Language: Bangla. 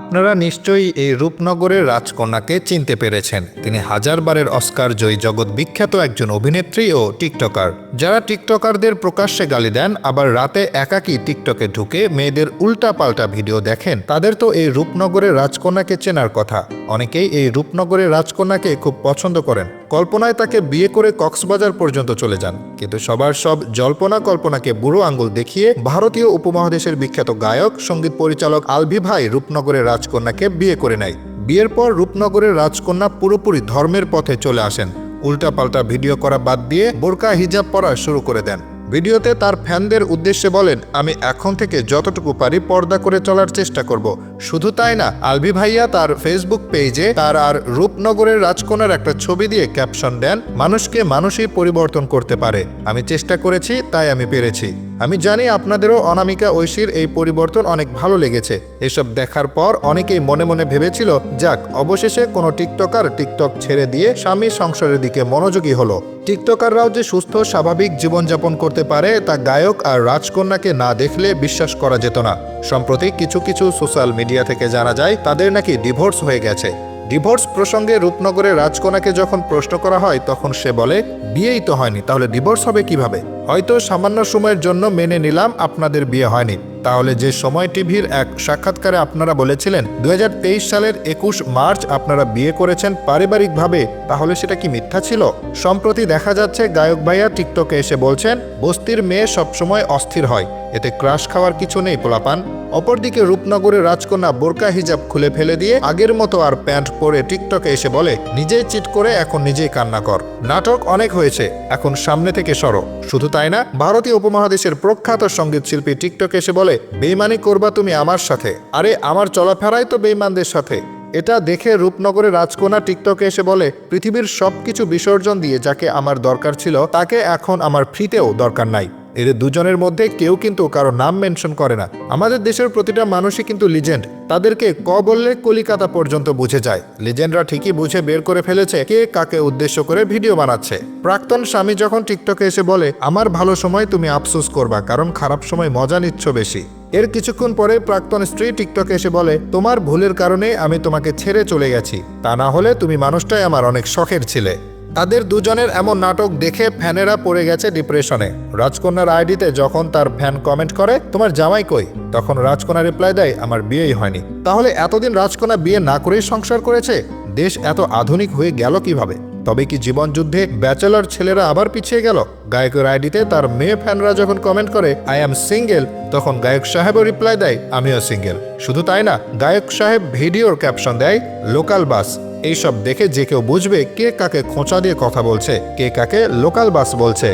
আপনারা নিশ্চয়ই এই রূপনগরের রাজকন্যাকে চিনতে পেরেছেন। তিনি হাজারবারের অস্কার জয়ী জগৎ বিখ্যাত একজন অভিনেত্রী ও টিকটকার। যারা টিকটকারদের প্রকাশ্যে গালি দেন, আবার রাতে একাকি টিকটকে ঢুকে মেয়েদের উল্টা পাল্টা ভিডিও দেখেন, তাদের তো এই রূপনগরের রাজকন্যাকে চেনার কথা। অনেকেই এই রূপনগরের রাজকন্যাকে খুব পছন্দ করেন। কল্পনায় তাকে বিয়ে করে কক্সবাজার পর্যন্ত চলে যান। কিন্তু সবার সব জল্পনা কল্পনাকে বুড়ো আঙ্গুল দেখিয়ে ভারতীয় উপমহাদেশের বিখ্যাত গায়ক, সংগীত পরিচালক আলভি ভাই রূপনগরের রাজকন্যাকে বিয়ে করে নেয়। বিয়ের পর রূপনগরের রাজকন্যা পুরোপুরি ধর্মের পথে চলে আসেন। উল্টাপাল্টা ভিডিও করা বাদ দিয়ে বোরকা, হিজাব পরা শুরু করে দেন। ভিডিওতে তার ফ্যানদের উদ্দেশ্যে বলেন, আমি এখন থেকে যতটুকু পারি পর্দা করে চলার চেষ্টা করব। শুধু তাই না, আলভি ভাইয়া তার ফেসবুক পেজে তার আর রূপনগরের রাজকন্যার একটা ছবি দিয়ে ক্যাপশন দেন, মানুষকে মানুষই পরিবর্তন করতে পারে। আমি চেষ্টা করেছি, তাই আমি পেরেছি। আমি জানি আপনাদেরও অনামিকা ঐশীর এই পরিবর্তন অনেক ভালো লেগেছে। এসব দেখার পর অনেকেই মনে মনে ভেবেছিল, যাক, অবশেষে কোনো টিকটকার টিকটক ছেড়ে দিয়ে স্বামী সংসারের দিকে মনোযোগী হলো। টিকটকাররাও যে সুস্থ, স্বাভাবিক জীবনযাপন করতে পারে তা গায়ক আর রাজকন্যাকে না দেখলে বিশ্বাস করা যেত না। সম্প্রতি কিছু কিছু সোশ্যাল মিডিয়া থেকে জানা যায়, তাদের নাকি ডিভোর্স হয়ে গেছে। ডিভোর্স প্রসঙ্গে রূপনগরের রাজকন্যাকে যখন প্রশ্ন করা হয়, তখন সে বলে, বিয়েই তো হয়নি, তাহলে ডিভোর্স হবে কীভাবে? হয়তো সামান্য সময়ের জন্য মেনে নিলাম আপনাদের বিয়ে হয়নি। তাহলে যে সময় টিভির এক সাক্ষাৎকারে আপনারা বলেছিলেন দুহাজার তেইশ সালের একুশ মার্চ আপনারা বিয়ে করেছেন পারিবারিকভাবে, তাহলে সেটা কি মিথ্যা ছিল? সম্প্রতি দেখা যাচ্ছে গায়ক ভাইয়া টিকটকে এসে বলছেন, বস্তির মেয়ে সবসময় অস্থির হয়, এতে ক্রাশ খাওয়ার কিছু নেই পোলাপান। অপরদিকে রূপনগরের রাজকন্যা বোরকা হিজাব খুলে ফেলে দিয়ে আগের মতো আর প্যান্ট পরে টিকটকে এসে বলে, নিজেই চিট করে এখন নিজেই কান্না কর। নাটক অনেক হয়েছে, এখন সামনে থেকে সরো। শুধু তাই না? ভারতীয় উপমহাদেশের প্রখ্যাত সংগীত শিল্পী টিকটক এসে বলে, বেইমানি করবা তুমি আমার সাথে। আরে, আমার চলাফেরাই তো বেইমানদের সাথে। এটা দেখে রূপনগরের রাজকোনা টিকটকে এসে বলে, পৃথিবীর সবকিছু বিসর্জন দিয়ে যাকে আমার দরকার ছিল, তাকে এখন আমার ফ্রিতেও দরকার নাই। এদের দুজনের মধ্যে কেউ কিন্তু কারও নাম মেনশন করে না। আমাদের দেশের প্রতিটা মানুষই কিন্তু লিজেন্ড তাদেরকে ক বললে কলিকাতা পর্যন্ত বুঝে যায়। লিজেন্ডরা ঠিকই বুঝে বের করে ফেলেছে কে কাকে উদ্দেশ্য করে ভিডিও বানাচ্ছে। প্রাক্তন স্বামী যখন টিকটকে এসে বলে, আমার ভালো সময় তুমি আফসোস করবা, কারণ খারাপ সময় মজা নিচ্ছ বেশি। এর কিছুক্ষণ পরে প্রাক্তন স্ত্রী টিকটকে এসে বলে, তোমার ভুলের কারণে আমি তোমাকে ছেড়ে চলে গেছি। তা না হলে তুমি মানুষটাই আমার অনেক শখের ছিলে। তাদের দুজনের এমন নাটক দেখে ফ্যানেরা পড়ে গেছে ডিপ্রেশনে রাজকন্যার আইডিতে যখন তার ফ্যান কমেন্ট করে, তোমার জামাই কই? তখন রাজকন্যা রিপ্লাই দেয়, আমার বিয়েই হয়নি। তাহলে এতদিন রাজকন্যা বিয়ে না করেই সংসার করেছে? দেশ এত আধুনিক হয়ে গেল কীভাবে? তবে কি জীবন যুদ্ধে ব্যাচেলর ছেলেরা আবার পিছিয়ে গেল? গায়কের আইডিতে তার মেয়ে ফ্যানরা যখন কমেন্ট করে আই অ্যাম সিঙ্গেল তখন গায়ক সাহেবও রিপ্লাই দেয়, আমিও সিঙ্গেল শুধু তাই না, গায়ক সাহেব ভিডিওর ক্যাপশন দেয় লোকাল বাস এইসব দেখে যে কেউ বুঝবে কে কাকে খোঁচা দিয়ে কথা বলছে, কে কাকে লোকাল বাস বলছে।